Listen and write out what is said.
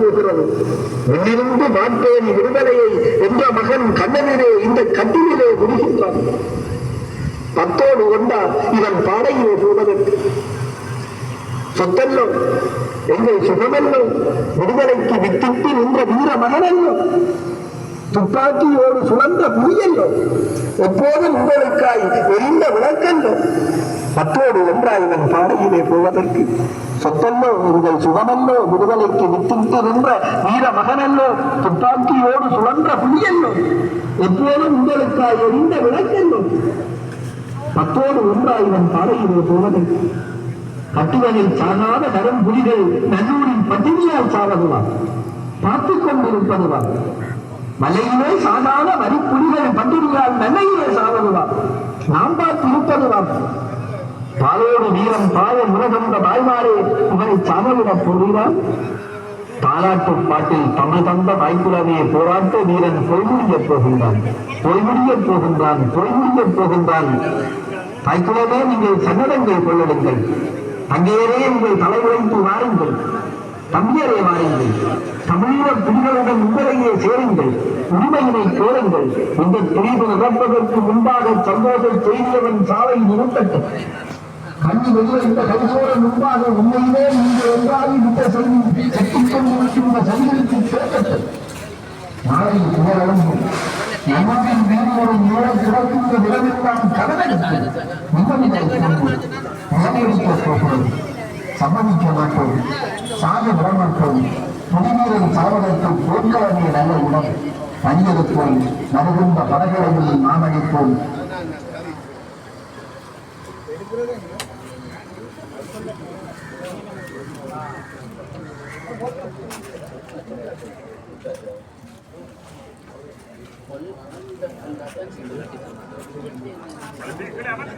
போகிறது முன்னிருந்து மாட்டேன் விடுதலையை என்ற மகன் கண்ணனிலே இந்த கட்டிலே முடிகின்றான் பத்தோடு கொண்டா இவன் பாடையிலே போவதற்கு சொத்தல்லோ எங்கள் சுகமல்லோ விடுதலைக்கு வித்திட்டு நின்ற வீர மகனல்லோ. துப்பாக்கியோடு சுழந்த புரியல்லோ எப்போதும் உங்களுக்காய் எரிந்த விளக்கல்லோ. பத்தோடு ஒன்றாய் இவன் பாடையிலே போவதற்கு. சொத்தல்லோ உங்கள் சுகமல்லோ விடுதலைக்கு வித்திட்டு நின்ற வீர மகனல்லோ துப்பாக்கியோடு சுழன்ற புரியல்லோ எப்போதும் உங்களுக்காய் எரிந்த விளக்கல்லோ. பத்தோடு ஒன்றாய் இவன் பாடையிலே போவதற்கு கட்டுவதில் சாகாத நரும் புலிகள் நல்லூரின் பட்டினியால் சாவதுவா பார்த்துக் கொண்டிருப்பதுவா மலையிலே சாகாத வரி புலிகள் பட்டினியால் நல்லையிலே சாவதுவா நாம் பார்த்திருப்பதுவா பாலோடு வீரம் பால உலகந்த தாய்மாரே உங்களை சாவவிடப் போகிறார் தாலாட்டு பாட்டில் தமிழ் தந்த வாய்ப்புலவே போராட்ட வீரன் பொய்முடியப் போகின்றான். பொய்முடியப் போகின்றான் பொய்முடியப் போகின்றான். வாய்க்குலவே நீங்கள் சங்கடங்கள் கொள்ளிடுங்கள் அங்கேயே உங்கள் தலை உழைத்து வாருங்கள். தம்பியரை வாருங்கள். தமிழீழ புலிகளுடன் உங்களையே சேருங்கள். உரிமையினை கோருங்கள். இந்த பிரிவு நடப்பதற்கு முன்பாக சந்தோஷம் செய்தியவன் சாலை நிறுத்தட்டும். கண்ணி வெளிவந்த கைசோர முன்பாக உண்மையிலே நீங்கள் ஒன்றாகி விட்ட செய்தி செட்டிக் கொண்டிருக்கின்ற சதிகளுக்கு நாளை புகழும் எமதின் வீரரை ஏற கிடக்கின்ற நிலவெல்லாம் கடலெடுத்து நிம்மதியை நிலைநிறுத்த போகிறோம் சம்மதிக்க மாட்டோம். சாக விட மாட்டோம் சாவதற்கு நல்ல உணவு. பணியெடுப்போம். வருகின்ற படகளையும் நாம் அடிப்போம் इकडे आपण